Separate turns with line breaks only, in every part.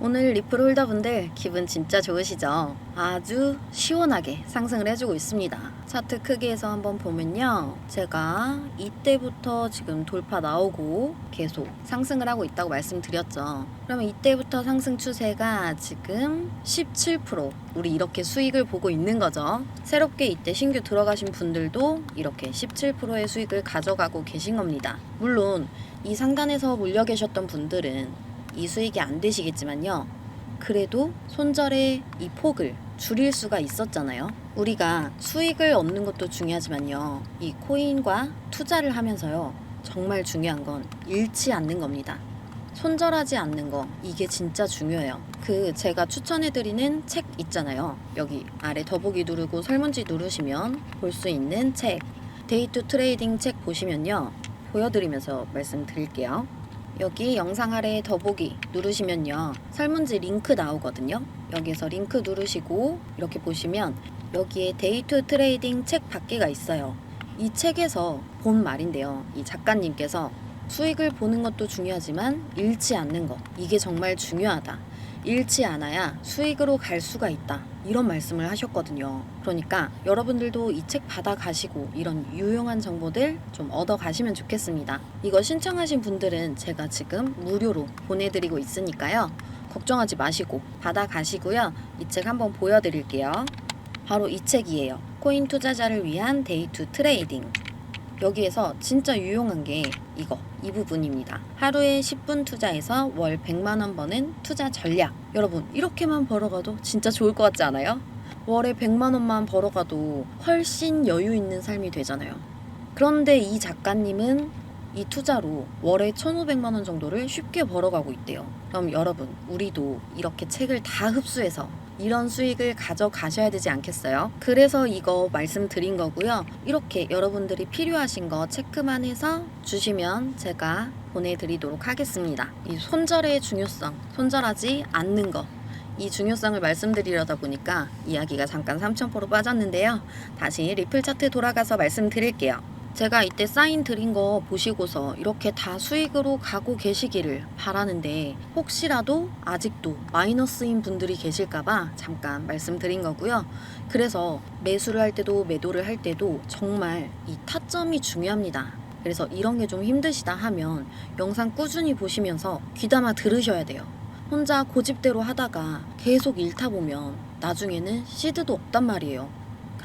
오늘 리플 홀더분들 기분 진짜 좋으시죠? 아주 시원하게 상승을 해주고 있습니다. 차트 크기에서 한번 보면요. 제가 이때부터 지금 돌파 나오고 계속 상승을 하고 있다고 말씀드렸죠. 그러면 이때부터 상승 추세가 지금 17% 우리 이렇게 수익을 보고 있는 거죠. 새롭게 이때 신규 들어가신 분들도 이렇게 17%의 수익을 가져가고 계신 겁니다. 물론 이 상단에서 물려 계셨던 분들은 이 수익이 안 되시겠지만요. 그래도 손절의 이 폭을 줄일 수가 있었잖아요. 우리가 수익을 얻는 것도 중요하지만요. 이 코인과 투자를 하면서요. 정말 중요한 건 잃지 않는 겁니다. 손절하지 않는 거 이게 진짜 중요해요. 그 제가 추천해드리는 책 있잖아요. 여기 아래 더보기 누르고 설문지 누르시면 볼 수 있는 책 데이투 트레이딩 책 보시면요. 보여드리면서 말씀드릴게요. 여기 영상 아래 더보기 누르시면요. 설문지 링크 나오거든요. 여기서 링크 누르시고 이렇게 보시면 여기에 데이투 트레이딩 책 받기가 있어요. 이 책에서 본 말인데요. 이 작가님께서 수익을 보는 것도 중요하지만 잃지 않는 것. 이게 정말 중요하다. 잃지 않아야 수익으로 갈 수가 있다. 이런 말씀을 하셨거든요. 그러니까 여러분들도 이 책 받아 가시고 이런 유용한 정보들 좀 얻어 가시면 좋겠습니다. 이거 신청하신 분들은 제가 지금 무료로 보내드리고 있으니까요. 걱정하지 마시고 받아 가시고요. 이 책 한번 보여드릴게요. 바로 이 책이에요. 코인 투자자를 위한 데이 투 트레이딩. 여기에서 진짜 유용한 게 이거 이 부분입니다. 하루에 10분 투자해서 월 100만 원 버는 투자 전략. 여러분 이렇게만 벌어가도 진짜 좋을 것 같지 않아요? 월에 100만 원만 벌어가도 훨씬 여유 있는 삶이 되잖아요. 그런데 이 작가님은 이 투자로 월에 1,500만 원 정도를 쉽게 벌어가고 있대요. 그럼 여러분, 우리도 이렇게 책을 다 흡수해서 이런 수익을 가져가셔야 되지 않겠어요? 그래서 이거 말씀드린 거고요. 이렇게 여러분들이 필요하신 거 체크만 해서 주시면 제가 보내드리도록 하겠습니다. 이 손절의 중요성, 손절하지 않는 거. 이 중요성을 말씀드리려다 보니까 이야기가 잠깐 3,000% 빠졌는데요. 다시 리플 차트 돌아가서 말씀드릴게요. 제가 이때 사인 드린 거 보시고서 이렇게 다 수익으로 가고 계시기를 바라는데 혹시라도 아직도 마이너스인 분들이 계실까봐 잠깐 말씀드린 거고요. 그래서 매수를 할 때도 매도를 할 때도 정말 이 타점이 중요합니다. 그래서 이런 게 좀 힘드시다 하면 영상 꾸준히 보시면서 귀담아 들으셔야 돼요. 혼자 고집대로 하다가 계속 잃다 보면 나중에는 시드도 없단 말이에요.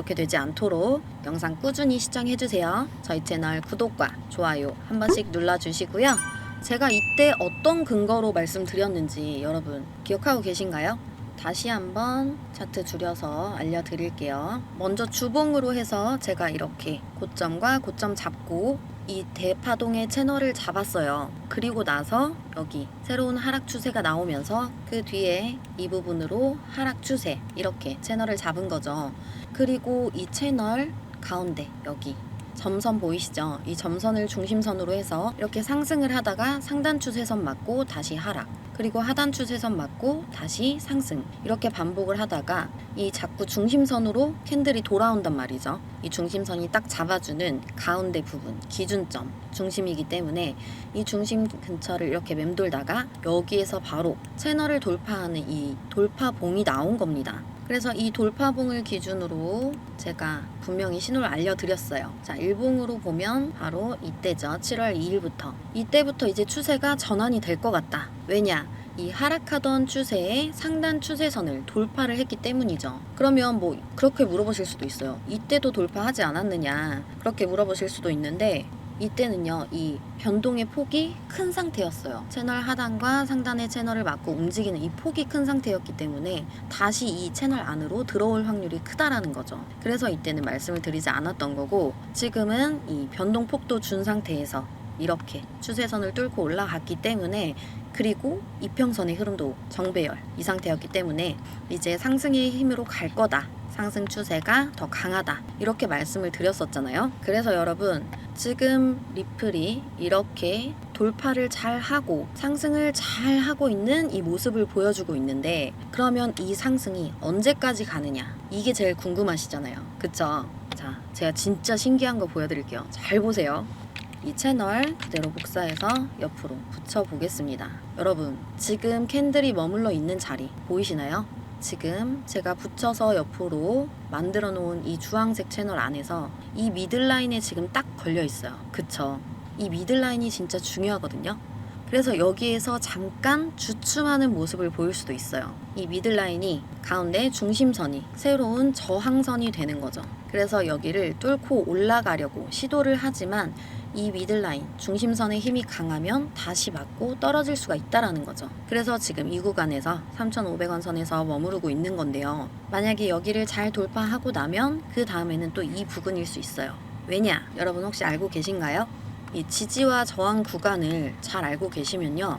그렇게 되지 않도록 영상 꾸준히 시청해주세요. 저희 채널 구독과 좋아요 한 번씩 눌러주시고요. 제가 이때 어떤 근거로 말씀드렸는지 여러분 기억하고 계신가요? 다시 한번 차트 줄여서 알려드릴게요. 먼저 주봉으로 해서 제가 이렇게 고점과 고점 잡고 이 대파동의 채널을 잡았어요. 그리고 나서 여기 새로운 하락 추세가 나오면서 그 뒤에 이 부분으로 하락 추세 이렇게 채널을 잡은 거죠. 그리고 이 채널 가운데 여기 점선 보이시죠? 이 점선을 중심선으로 해서 이렇게 상승을 하다가 상단 추세선 맞고 다시 하락. 그리고 하단 추세선 맞고 다시 상승. 이렇게 반복을 하다가 이 자꾸 중심선으로 캔들이 돌아온단 말이죠. 이 중심선이 딱 잡아주는 가운데 부분, 기준점, 중심이기 때문에 이 중심 근처를 이렇게 맴돌다가 여기에서 바로 채널을 돌파하는 이 돌파봉이 나온 겁니다. 그래서 이 돌파봉을 기준으로 제가 분명히 신호를 알려드렸어요. 자, 일봉으로 보면 바로 이때죠. 7월 2일부터. 이때부터 이제 추세가 전환이 될 것 같다. 왜냐? 이 하락하던 추세의 상단 추세선을 돌파를 했기 때문이죠. 그러면 뭐 그렇게 물어보실 수도 있어요. 이때도 돌파하지 않았느냐? 그렇게 물어보실 수도 있는데 이때는요, 이 변동의 폭이 큰 상태였어요. 채널 하단과 상단의 채널을 맞고 움직이는 이 폭이 큰 상태였기 때문에 다시 이 채널 안으로 들어올 확률이 크다라는 거죠. 그래서 이때는 말씀을 드리지 않았던 거고, 지금은 이 변동 폭도 준 상태에서 이렇게 추세선을 뚫고 올라갔기 때문에 그리고 이평선의 흐름도 정배열 이 상태였기 때문에 이제 상승의 힘으로 갈 거다. 상승 추세가 더 강하다. 이렇게 말씀을 드렸었잖아요. 그래서 여러분, 지금 리플이 이렇게 돌파를 잘 하고 상승을 잘 하고 있는 이 모습을 보여주고 있는데 그러면 이 상승이 언제까지 가느냐? 이게 제일 궁금하시잖아요. 그쵸? 자, 제가 진짜 신기한 거 보여드릴게요. 잘 보세요. 이 채널 그대로 복사해서 옆으로 붙여 보겠습니다. 여러분, 지금 캔들이 머물러 있는 자리 보이시나요? 지금 제가 붙여서 옆으로 만들어 놓은 이 주황색 채널 안에서 이 미들라인에 지금 딱 걸려 있어요. 그쵸? 이 미들라인이 진짜 중요하거든요. 그래서 여기에서 잠깐 주춤하는 모습을 보일 수도 있어요. 이 미들라인이 가운데 중심선이 새로운 저항선이 되는 거죠. 그래서 여기를 뚫고 올라가려고 시도를 하지만 이 미들라인 중심선의 힘이 강하면 다시 맞고 떨어질 수가 있다라는 거죠. 그래서 지금 이 구간에서 3,500원 선에서 머무르고 있는 건데요. 만약에 여기를 잘 돌파하고 나면 그 다음에는 또 이 부근일 수 있어요. 왜냐? 여러분 혹시 알고 계신가요? 이 지지와 저항 구간을 잘 알고 계시면요.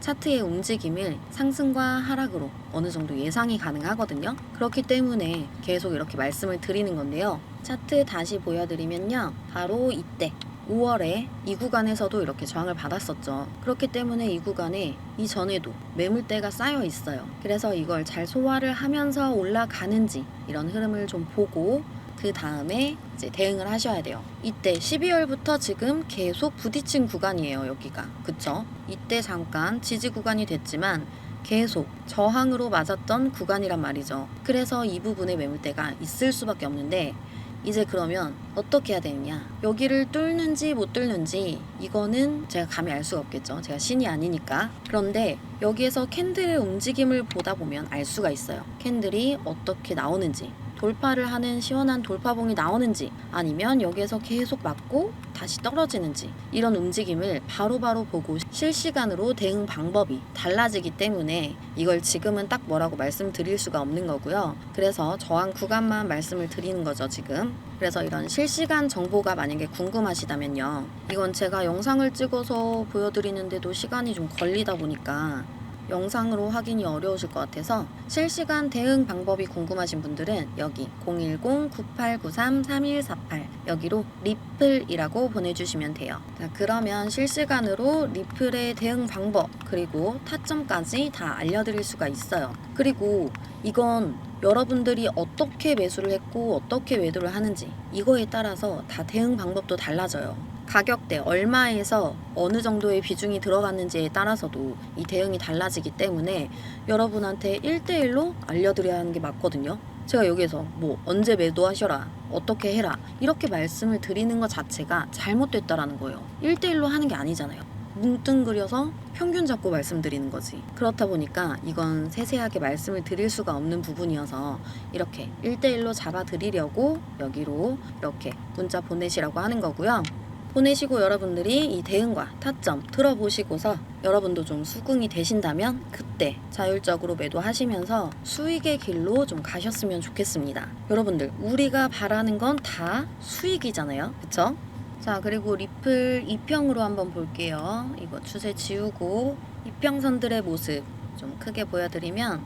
차트의 움직임을 상승과 하락으로 어느 정도 예상이 가능하거든요. 그렇기 때문에 계속 이렇게 말씀을 드리는 건데요. 차트 다시 보여드리면요. 바로 이때 5월에 이 구간에서도 이렇게 저항을 받았었죠. 그렇기 때문에 이 구간에 이전에도 매물대가 쌓여 있어요. 그래서 이걸 잘 소화를 하면서 올라가는지 이런 흐름을 좀 보고 그 다음에 이제 대응을 하셔야 돼요. 이때 12월부터 지금 계속 부딪힌 구간이에요, 여기가. 그쵸? 이때 잠깐 지지 구간이 됐지만 계속 저항으로 맞았던 구간이란 말이죠. 그래서 이 부분에 매물대가 있을 수밖에 없는데 이제 그러면 어떻게 해야 되느냐? 여기를 뚫는지 못 뚫는지 이거는 제가 감히 알 수가 없겠죠. 제가 신이 아니니까. 그런데 여기에서 캔들의 움직임을 보다 보면 알 수가 있어요. 캔들이 어떻게 나오는지. 돌파를 하는 시원한 돌파봉이 나오는지 아니면 여기에서 계속 맞고 다시 떨어지는지 이런 움직임을 바로 바로 보고 실시간으로 대응 방법이 달라지기 때문에 이걸 지금은 딱 뭐라고 말씀드릴 수가 없는 거고요. 그래서 저항 구간만 말씀을 드리는 거죠, 지금. 그래서 이런 실시간 정보가 만약에 궁금하시다면요. 이건 제가 영상을 찍어서 보여드리는데도 시간이 좀 걸리다 보니까 영상으로 확인이 어려우실 것 같아서 실시간 대응 방법이 궁금하신 분들은 여기 010-9893-3148 여기로 리플이라고 보내주시면 돼요. 자, 그러면 실시간으로 리플의 대응 방법 그리고 타점까지 다 알려드릴 수가 있어요. 그리고 이건 여러분들이 어떻게 매수를 했고 어떻게 매도를 하는지 이거에 따라서 다 대응 방법도 달라져요. 가격대 얼마에서 어느 정도의 비중이 들어갔는지에 따라서도 이 대응이 달라지기 때문에 여러분한테 1대1로 알려드려야 하는 게 맞거든요. 제가 여기에서 뭐 언제 매도하셔라, 어떻게 해라 이렇게 말씀을 드리는 것 자체가 잘못됐다라는 거예요. 1대1로 하는 게 아니잖아요. 뭉뚱그려서 평균 잡고 말씀드리는 거지. 그렇다 보니까 이건 세세하게 말씀을 드릴 수가 없는 부분이어서 이렇게 1대1로 잡아 드리려고 여기로 이렇게 문자 보내시라고 하는 거고요. 보내시고 여러분들이 이 대응과 타점 들어보시고서 여러분도 좀 수긍이 되신다면 그때 자율적으로 매도하시면서 수익의 길로 좀 가셨으면 좋겠습니다. 여러분들 우리가 바라는 건 다 수익이잖아요. 그쵸? 자 그리고 리플 이평으로 한번 볼게요. 이거 추세 지우고 이평선들의 모습 좀 크게 보여드리면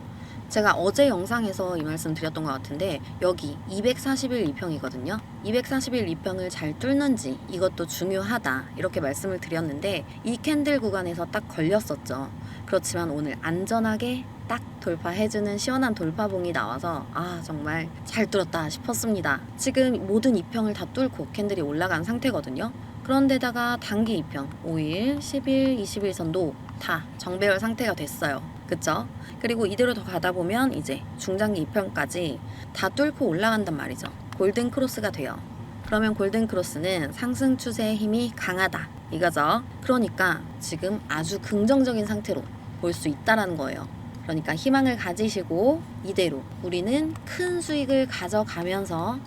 제가 어제 영상에서 이 말씀 드렸던 것 같은데 여기 241 2평이거든요. 241 2평을 잘 뚫는지 이것도 중요하다 이렇게 말씀을 드렸는데 이 캔들 구간에서 딱 걸렸었죠. 그렇지만 오늘 안전하게 딱 돌파해주는 시원한 돌파봉이 나와서 아 정말 잘 뚫었다 싶었습니다. 지금 모든 2평을 다 뚫고 캔들이 올라간 상태거든요. 그런데다가 단기 2평 5일, 10일, 20일 선도 다 정배열 상태가 됐어요. 그쵸? 그리고 이대로 더 가다 보면 이제 중장기 2평까지 다 뚫고 올라간단 말이죠. 골든 크로스가 돼요. 그러면 골든 크로스는 상승 추세의 힘이 강하다. 이거죠. 그러니까 지금 아주 긍정적인 상태로 볼 수 있다라는 거예요. 그러니까 희망을 가지시고 이대로 우리는 큰 수익을 가져가면서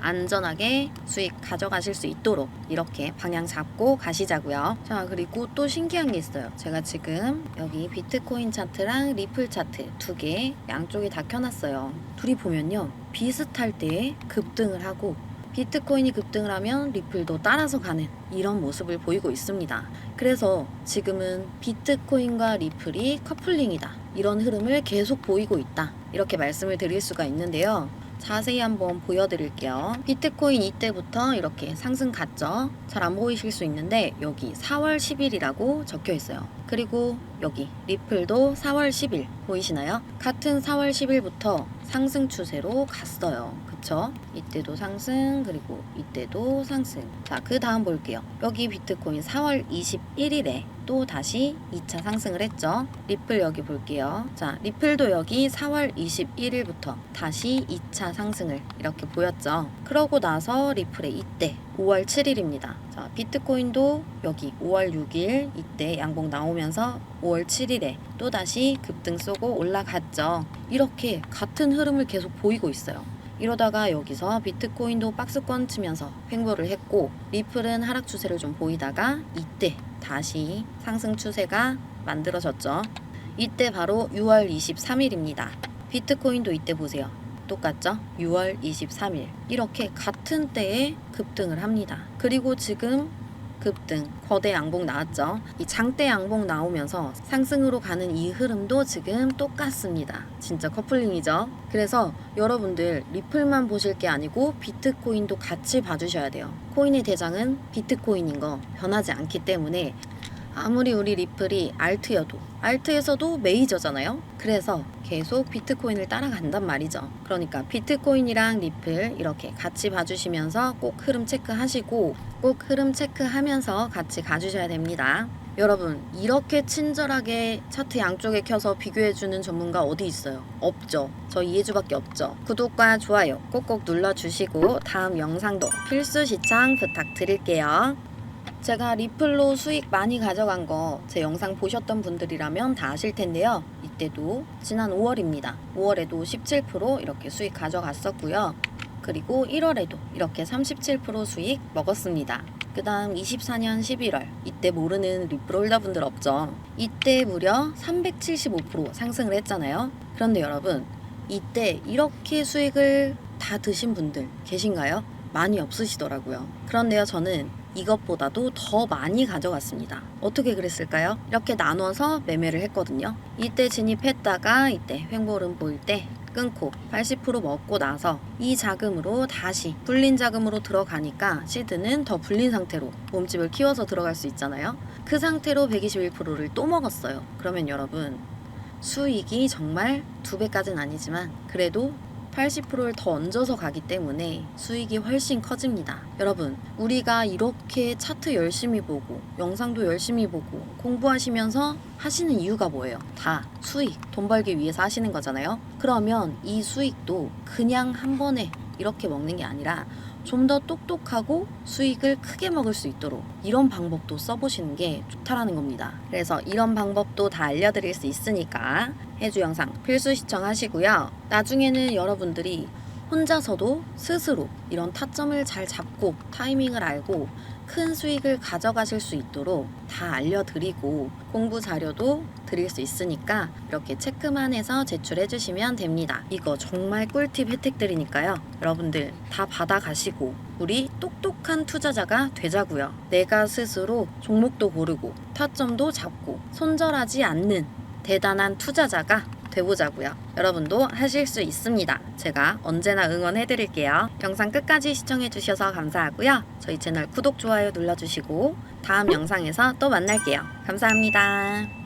안전하게 수익 가져가실 수 있도록 이렇게 방향 잡고 가시자고요. 자, 그리고 또 신기한 게 있어요. 제가 지금 여기 비트코인 차트랑 리플 차트 두 개 양쪽에 다 켜놨어요. 둘이 보면요. 비슷할 때 급등을 하고 비트코인이 급등을 하면 리플도 따라서 가는 이런 모습을 보이고 있습니다. 그래서 지금은 비트코인과 리플이 커플링이다. 이런 흐름을 계속 보이고 있다. 이렇게 말씀을 드릴 수가 있는데요. 자세히 한번 보여드릴게요. 비트코인 이때부터 이렇게 상승 갔죠? 잘 안 보이실 수 있는데 여기 4월 10일이라고 적혀 있어요. 그리고 여기 리플도 4월 10일 보이시나요? 같은 4월 10일부터 상승 추세로 갔어요. 그쵸? 이때도 상승 그리고 이때도 상승 자 그 다음 볼게요 여기 비트코인 4월 21일에 또 다시 2차 상승을 했죠. 리플 여기 볼게요. 자 리플도 여기 4월 21일부터 다시 2차 상승을 이렇게 보였죠. 그러고 나서 리플의 이때 5월 7일입니다. 자 비트코인도 여기 5월 6일 이때 양봉 나오면서 5월 7일에 또 다시 급등 쏘고 올라갔죠. 이렇게 같은 흐름을 계속 보이고 있어요. 이러다가 여기서 비트코인도 박스권 치면서 횡보를 했고 리플은 하락 추세를 좀 보이다가 이때 다시 상승 추세가 만들어졌죠. 이때 바로 6월 23일입니다. 비트코인도 이때 보세요. 똑같죠? 6월 23일. 이렇게 같은 때에 급등을 합니다. 그리고 지금 급등, 거대 양봉 나왔죠. 이 장대 양봉 나오면서 상승으로 가는 이 흐름도 지금 똑같습니다. 진짜 커플링이죠. 그래서 여러분들 리플만 보실 게 아니고 비트코인도 같이 봐주셔야 돼요. 코인의 대장은 비트코인인 거 변하지 않기 때문에 아무리 우리 리플이 알트여도 알트에서도 메이저잖아요. 그래서 계속 비트코인을 따라간단 말이죠. 그러니까 비트코인이랑 리플 이렇게 같이 봐주시면서 꼭 흐름 체크하시고 꼭 흐름 체크하면서 같이 가주셔야 됩니다. 여러분 이렇게 친절하게 차트 양쪽에 켜서 비교해주는 전문가 어디 있어요? 없죠. 저 이해주밖에 없죠. 구독과 좋아요 꼭꼭 눌러주시고 다음 영상도 필수 시청 부탁드릴게요. 제가 리플로 수익 많이 가져간 거 제 영상 보셨던 분들이라면 다 아실 텐데요. 이때도 지난 5월입니다. 5월에도 17% 이렇게 수익 가져갔었고요. 그리고 1월에도 이렇게 37% 수익 먹었습니다. 그 다음 24년 11월 이때 모르는 리플 홀더분들 없죠. 이때 무려 375% 상승을 했잖아요. 그런데 여러분 이때 이렇게 수익을 다 드신 분들 계신가요? 많이 없으시더라고요. 그런데요 저는 이것보다도 더 많이 가져갔습니다. 어떻게 그랬을까요? 이렇게 나눠서 매매를 했거든요. 이때 진입했다가 이때 횡보름 보일 때 끊고 80% 먹고 나서 이 자금으로 다시 불린 자금으로 들어가니까 시드는 더 불린 상태로 몸집을 키워서 들어갈 수 있잖아요. 그 상태로 121%를 또 먹었어요. 그러면 여러분 수익이 정말 두 배까지는 아니지만 그래도 80%를 더 얹어서 가기 때문에 수익이 훨씬 커집니다. 여러분, 우리가 이렇게 차트 열심히 보고, 영상도 열심히 보고, 공부하시면서 하시는 이유가 뭐예요? 다 수익, 돈 벌기 위해서 하시는 거잖아요? 그러면 이 수익도 그냥 한 번에 이렇게 먹는 게 아니라 좀더 똑똑하고 수익을 크게 먹을 수 있도록 이런 방법도 써보시는 게 좋다라는 겁니다. 그래서 이런 방법도 다 알려드릴 수 있으니까 해주 영상 필수 시청하시고요. 나중에는 여러분들이 혼자서도 스스로 이런 타점을 잘 잡고 타이밍을 알고 큰 수익을 가져가실 수 있도록 다 알려드리고 공부 자료도 드릴 수 있으니까 이렇게 체크만 해서 제출해 주시면 됩니다. 이거 정말 꿀팁 혜택들이니까요. 여러분들 다 받아가시고 우리 똑똑한 투자자가 되자고요. 내가 스스로 종목도 고르고 타점도 잡고 손절하지 않는 대단한 투자자가 돼보자고요. 여러분도 하실 수 있습니다. 제가 언제나 응원해 드릴게요. 영상 끝까지 시청해 주셔서 감사하고요. 저희 채널 구독, 좋아요 눌러 주시고 다음 영상에서 또 만날게요. 감사합니다.